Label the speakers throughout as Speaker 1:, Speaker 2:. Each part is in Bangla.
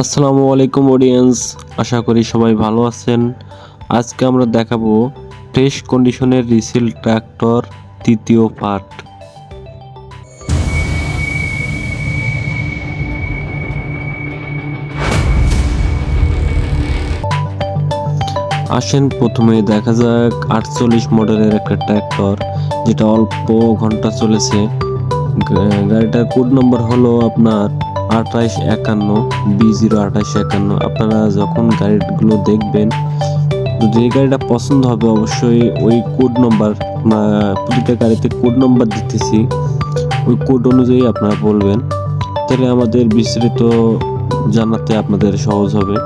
Speaker 1: আসসালামু আলাইকুম অডিয়েন্স আশা করি সবাই ভালো আছেন। আজকে আমরা দেখাবো ফ্রেশ কন্ডিশনের রিসেল ট্র্যাক্টর তৃতীয় পার্ট আসেন প্রথমে দেখা যাক আটচল্লিশ মডেলের একটা ট্র্যাক্টর যেটা অল্প ঘণ্টা চলেছে। গাড়িটার কোড নম্বর হলো আপনার আঠাইশ একান্ন বি জিরো আঠাইশ একান্ন। আপনারা যখন গাড়িগুলো দেখবেন এই গাড়িটা পছন্দ হবে, অবশ্যই ওই কোড নম্বর প্রতিটা গাড়িতে কোড নম্বর দিতেছি। ওই কোড অনুযায়ী আপনারা বলবেন। তাহলে আমাদের বিস্তৃত জানাতে আপনাদের সহজ হবে।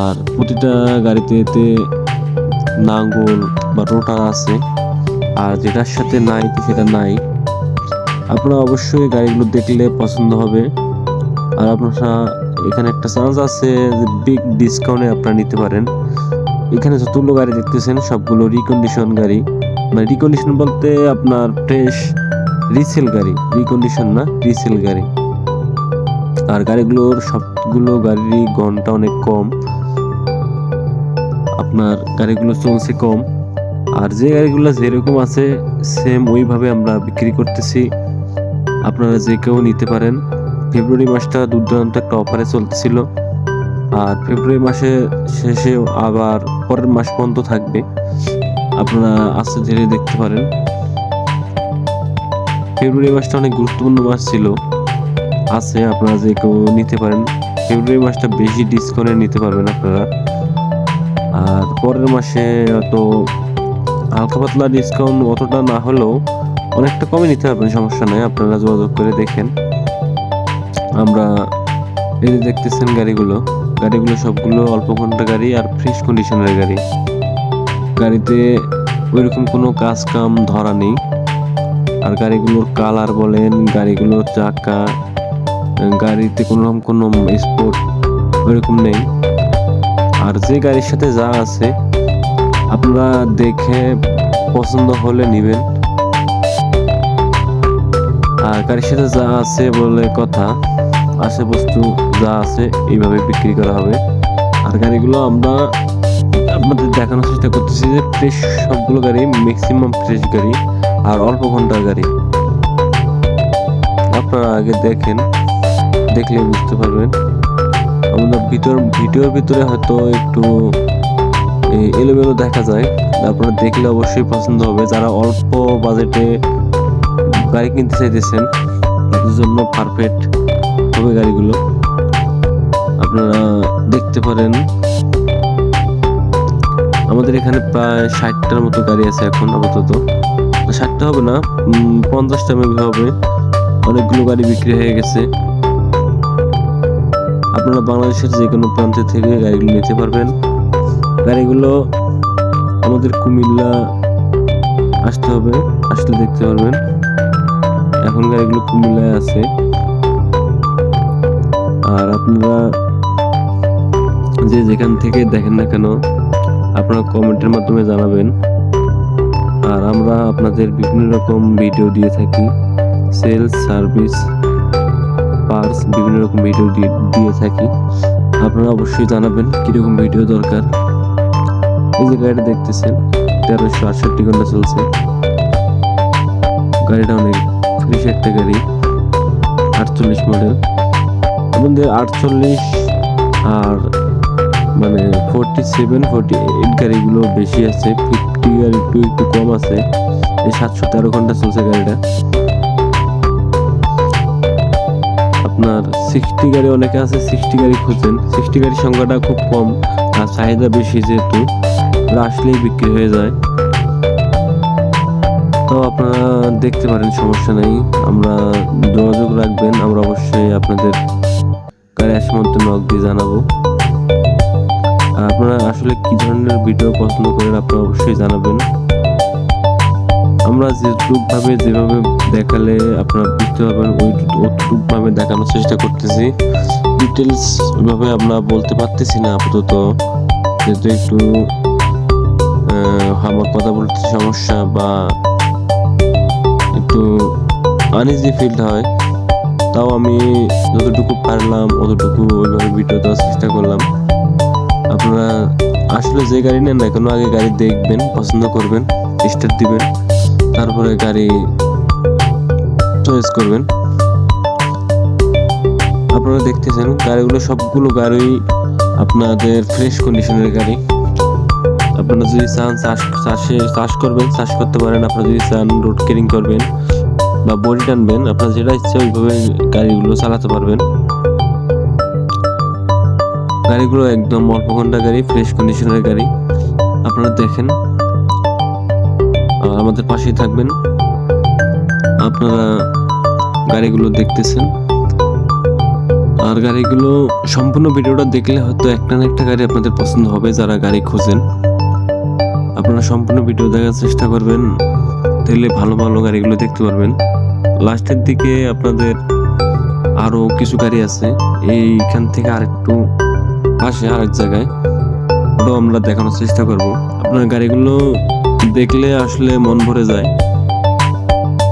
Speaker 1: আর প্রতিটা গাড়িতে এতে নাঙ্গল বা রোটার আছে। আর যেটার সাথে নাই, সেটা নাই। আপনারা অবশ্যই গাড়িগুলো দেখলে পছন্দ হবে। আর আপনারা এখানে একটা চান্স আছে যে বিগ ডিসকাউন্টে আপনারা নিতে পারেন। এখানে যতগুলো গাড়ি দেখতেছেন, সবগুলো রিকন্ডিশন গাড়ি। মানে রিকন্ডিশন বলতে আপনার ফ্রেশ রিসেল গাড়ি। রিকন্ডিশন না রিসেল গাড়ি। আর গাড়িগুলোর সবগুলো গাড়িরই ঘণ্টা অনেক কম। আপনার গাড়িগুলো চলছে কম। আর যে গাড়িগুলো যেরকম আছে সেম ওইভাবে আমরা বিক্রি করতেছি। আপনারা যে কেউ নিতে পারেন। ফেব্রুয়ারি মাসটা দুর্দান্ত একটা অফারে চলতেছিল। আর ফেব্রুয়ারি মাসে শেষে আবার পরের মাস পর্যন্ত থাকবে। আপনারা আস্তে ধীরে দেখতে পারেন। ফেব্রুয়ারি মাসটা অনেক গুরুত্বপূর্ণ মাস ছিল। আছে, আপনারা যে কেউ নিতে পারেন। ফেব্রুয়ারি মাসটা বেশি ডিসকাউন্টে নিতে পারবেন আপনারা। আর পরের মাসে তো হালকা পাতলা ডিসকাউন্ট অতটা না হলেও অনেকটা কমে নিতে পারবেন সমস্যা নাই, আপনারা যোগাযোগ করে দেখেন। আমরা এই যে দেখতেছেন গাড়িগুলো গাড়িগুলো সবগুলো অল্প ঘণ্টা গাড়ি আর ফ্রেশ কন্ডিশনের গাড়ি। গাড়িতে ওইরকম কোনো কাজ কাম ধরা নেই। আর গাড়িগুলোর কালার বলেন, গাড়িগুলোর চাকা, গাড়িতে কোনো রকম কোনো স্পোর্ট ওইরকম নেই। আর যে গাড়ির সাথে যা আছে, আপনারা দেখে পছন্দ হলে নেবেন। আর গাড়ির সাথে যা আছে বলে কথা, আসে বস্তু যা আছে এইভাবে বিক্রি করা হবে। আর গাড়িগুলো আমরা আপনাদের দেখানোর চেষ্টা করতেছি যে ফ্রেশ সবগুলো গাড়ি ম্যাক্সিমাম ফ্রেশ গাড়ি আর অল্প ঘণ্টার গাড়ি। আপনারা আগে দেখেন, দেখলে বুঝতে পারবেন। আমাদের ভিতর, ভিডিওর ভিতরে হয়তো একটু এলোমেলো দেখা যায়। আপনারা দেখলে অবশ্যই পছন্দ হবে। যারা অল্প বাজেটে গাড়ি কিনতে চাইতেছেন তাদের জন্য পারফেক্ট হবে গাড়িগুলো। আপনারা দেখতে পারেন। আমাদের এখানে প্রায় ষাটটার মতো গাড়ি আছে এখন আপাতত। ষাটটা হবে না পঞ্চাশটা মেবি হবে। অনেকগুলো গাড়ি বিক্রি হয়ে গেছে। আপনারা বাংলাদেশের যে কোনো প্রান্ত থেকে গাড়িগুলো নিতে পারবেন। গাড়িগুলো আমাদের কুমিল্লা আসতে হবে, আসলে দেখতে পারবেন। এখন গাড়িগুলো কুমিল্লায় আছে। আর আপনারা যে যেখান থেকে দেখেন না কেন, আপনারা কমেন্টের মাধ্যমে জানাবেন। আর আমরা আপনাদের বিভিন্ন রকম ভিডিও দিয়ে থাকি। সেলস সার্ভিস পার্স বিভিন্ন রকম ভিডিও দিয়ে দিয়ে থাকি। আপনারা অবশ্যই জানাবেন কীরকম ভিডিও দরকার। এই যে গাড়িটা দেখতেছেন, তেরোশো আটষট্টি ঘণ্টা চলছে। গাড়িটা অনেক ফ্রেশ একটা গাড়ি আটচল্লিশ মডেল আমাদের আটচল্লিশ আর মানে ফোরটি সেভেন ফোরটি এইট গাড়িগুলো বেশি আছে ফিফটি আর একটু একটু কম আছে। এই সাতশো তেরো ঘণ্টা চলছে গাড়িটা। আপনার সিক্সটি গাড়ি অনেকে আছে সিক্সটি গাড়ি খুঁজছেন। সিক্সটি গাড়ির সংখ্যাটা খুব কম আর চাহিদা বেশি যেহেতু আসলেই বিক্রি হয়ে যায়। তো আপনারা দেখতে পারেন, সমস্যা নেই। আমরা যোগাযোগ রাখবেন, আমরা অবশ্যই আপনাদের আসার মধ্যে নক দিয়ে জানাব। আর আপনারা আসলে কি ধরনের ভিডিও পছন্দ করেন, আপনারা অবশ্যই জানাবেন। আমরা যেটুক ভাবে যেভাবে দেখালে আপনারা বুঝতে পারবেন ওই অতটুক ভাবে দেখানোর চেষ্টা করতেছি। ডিটেলস ভাবে আমরা বলতে পারতেছি না আপাতত। যেহেতু একটু আমার কথা বলতে সমস্যা বা একটু আনইজি ফিল হয়। তাও আমি যতটুকু পারলাম, অতটুকু ওইভাবে ভিডিও দেওয়ার চেষ্টা করলাম। আপনারা আসলে যে গাড়ি নেন না কোনো, আগে গাড়ি দেখবেন, পছন্দ করবেন স্টার্ট দিবেন, তারপরে গাড়ি চয়েস করবেন। আপনারা দেখতেছেন, গাড়িগুলো সবগুলো গাড়ি আপনাদের ফ্রেশ কন্ডিশনের গাড়ি। আপনারা যদি চান চাষ, চাষে, চাষ করবেন, চাষ করতে পারেন। আপনারা যদি চান রোড কেরিং করবেন বা বডি টানবেন, আপনার যেটা ইচ্ছা ওইভাবে গাড়িগুলো চালাতে পারবেন। গাড়িগুলো একদম অল্প ঘণ্টা গাড়ি ফ্রেশ কন্ডিশনের গাড়ি। আপনারা দেখেন আমাদের পাশেই থাকবেন। আপনারা গাড়িগুলো দেখতেছেন। আর গাড়িগুলো সম্পূর্ণ ভিডিওটা দেখলে হয়তো একটা না একটা গাড়ি আপনাদের পছন্দ হবে, যারা গাড়ি খোঁজেন। আপনারা সম্পূর্ণ ভিডিও দেখার চেষ্টা করবেন, তাহলে ভালো ভালো গাড়িগুলো দেখতে পারবেন। লাস্টের দিকে আপনাদের আরও কিছু গাড়ি আছে, এইখান থেকে আর আরেকটু পাশে আরেক জায়গায়। ওটাও আমরা দেখানোর চেষ্টা করব। আপনার গাড়িগুলো দেখলে আসলে মন ভরে যায়।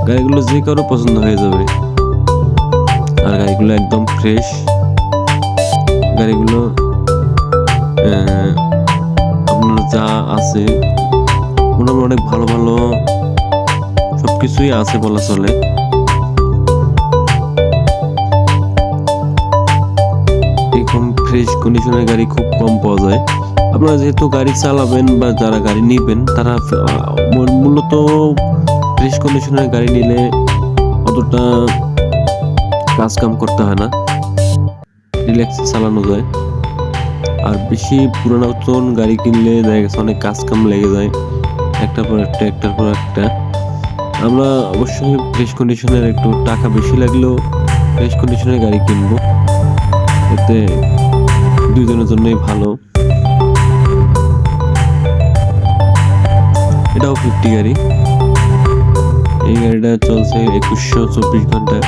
Speaker 1: গাড়িগুলো যে কারও পছন্দ হয়ে যাবে। আর গাড়িগুলো একদম ফ্রেশ গাড়িগুলো যা আছে। মোটামুটি অনেক ভালো ভালো সবকিছুই আছে বলা চলে। এরকম ফ্রেশ কন্ডিশনের গাড়ি খুব কম পাওয়া যায়। আপনারা যেহেতু গাড়ি চালাবেন বা যারা গাড়ি নিবেন, তারা মূলত ফ্রেশ কন্ডিশনের গাড়ি নিলে অতটা কাজ কাম করতে হয় না। রিল্যাক্সে চালানো যায়। আর বেশি পুরানো নতুন গাড়ি কিনলে দেখা গেছে অনেক কাজ কাম লেগে যায়। একটার পর একটা, একটার পর একটা। আমরা অবশ্যই ফ্রেশ কন্ডিশনের একটু টাকা বেশি লাগলেও ফ্রেশ কন্ডিশনের গাড়ি কিনবো। এতে দুইজনের জন্যই ভালো। এটাও ফিফটি গাড়ি। এই গাড়িটা চলছে একুশশো চব্বিশ ঘণ্টা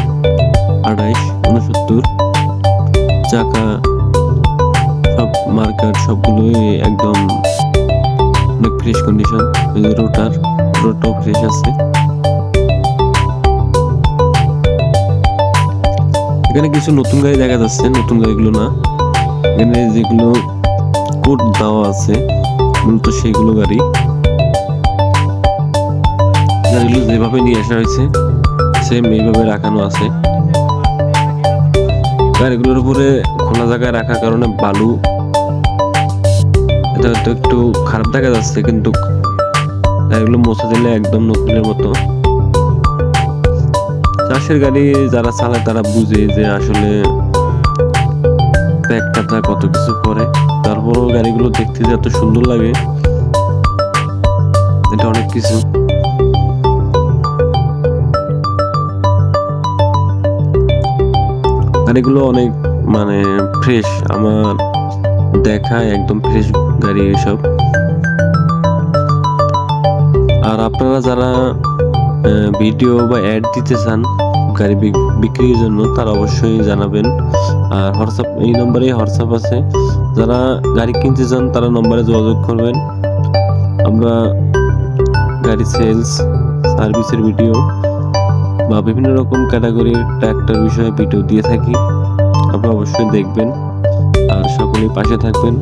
Speaker 1: আঠাইশ উনসত্তর চাকা মার্কার সবগুলোই একদম অনেক ফ্রেশ কন্ডিশন রোটার, রোটাও ফ্রেশ আছে। এখানে কিছু নতুন গাড়ি দেখা যাচ্ছে, নতুন গাড়িগুলো না। এখানে যেগুলো কোড দেওয়া আছে, মূলত সেগুলো গাড়ি। গাড়িগুলো যেভাবে নিয়ে আসা হয়েছে সেম এইভাবে রাখানো আছে। গাড়িগুলোর উপরে খোলা জায়গায় রাখার কারণে বালু এটা হয়তো একটু খারাপ দেখা যাচ্ছে, কিন্তু গাড়িগুলো মোছা দিলে একদম নতুনের মতো। চাষের গাড়ি যারা চালায়, তারা বুঝে যে আসলে ব্যাগ কাটা কত কিছু করে। তারপরও গাড়িগুলো দেখতে যে এত সুন্দর লাগে। এটা অনেক কিছু। গাড়িগুলো অনেক মানে ফ্রেশ আমার দেখা, একদম ফ্রেশ গাড়ি এসব। আর আপনারা যারা ভিডিও বা অ্যাড দিতে চান গাড়ি বিক- বিক্রির জন্য, তারা অবশ্যই জানাবেন। আর হোয়াটসঅ্যাপ এই নম্বরে হোয়াটসঅ্যাপ আছে। যারা গাড়ি কিনতে চান, তারা নম্বরে যোগাযোগ করবেন। আমরা গাড়ি সেলস সার্ভিসের ভিডিও বা বিভিন্ন রকম ক্যাটাগরির ট্র্যাক্টর বিষয়ে ভিডিও দিয়ে থাকি। আপনারা অবশ্যই দেখবেন। সকলেই পাশে থাকবেন।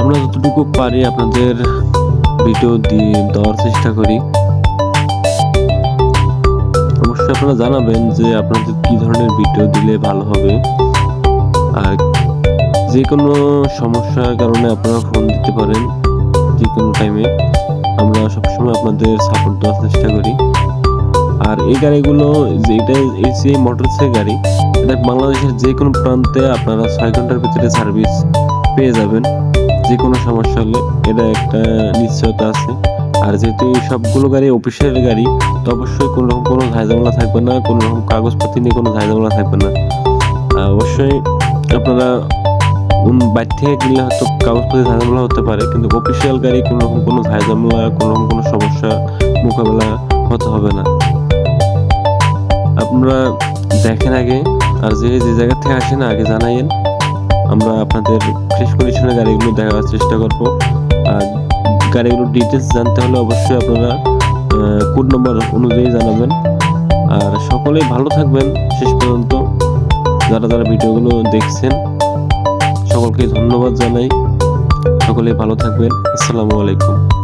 Speaker 1: আমরা যতটুকু পারি আপনাদের ভিডিও দিয়ে দেওয়ার চেষ্টা করি। অবশ্যই আপনারা জানাবেন যে আপনাদের কি ধরনের ভিডিও দিলে ভালো হবে। আর যে কোনো সমস্যার কারণে আপনারা ফোন দিতে পারেন যে কোনো টাইমে আমরা সবসময় আপনাদের সাপোর্ট দেওয়ার চেষ্টা করি। আর এই গাড়িগুলো যে এটা এই যে গাড়ি বাংলাদেশের যে কোনো প্রান্তে আপনারা ছয় ঘণ্টার ভিতরে সার্ভিস পেয়ে যাবেন। যে কোনো সমস্যা হলে এটা একটা নিশ্চয়তা আছে। আর যেহেতু সবগুলো গাড়ি অফিসিয়াল গাড়ি, তো অবশ্যই কোনো রকম কোনো ঝামেলা থাকবে না, কোনো রকম কাগজপাতি নিয়ে কোনো ঝামেলা থাকবে না। অবশ্যই আপনারা বাইর থেকে কিনলে হয়তো কাগজপত্রে ঝামেলা হতে পারে, কিন্তু অফিসিয়াল গাড়ি কোনো রকম কোনো ঝামেলা, কোনো রকম কোনো সমস্যা মোকাবেলা হতে হবে না। আপনারা দেখেন আগে আর যে যে জায়গা থেকে আসেন, আগে জানাইয়েন। আমরা আপনাদের ফ্রেশ কন্ডিশনের গাড়িগুলো দেখার চেষ্টা করব। আর গাড়িগুলোর ডিটেলস জানতে হলে অবশ্যই আপনারা কোড নম্বর অনুযায়ী জানাবেন। আর সকলেই ভালো থাকবেন শেষ পর্যন্ত। যারা যারা ভিডিওগুলো দেখছেন, সকলকে ধন্যবাদ জানাই। সকলেই ভালো থাকবেন। আসসালামু আলাইকুম।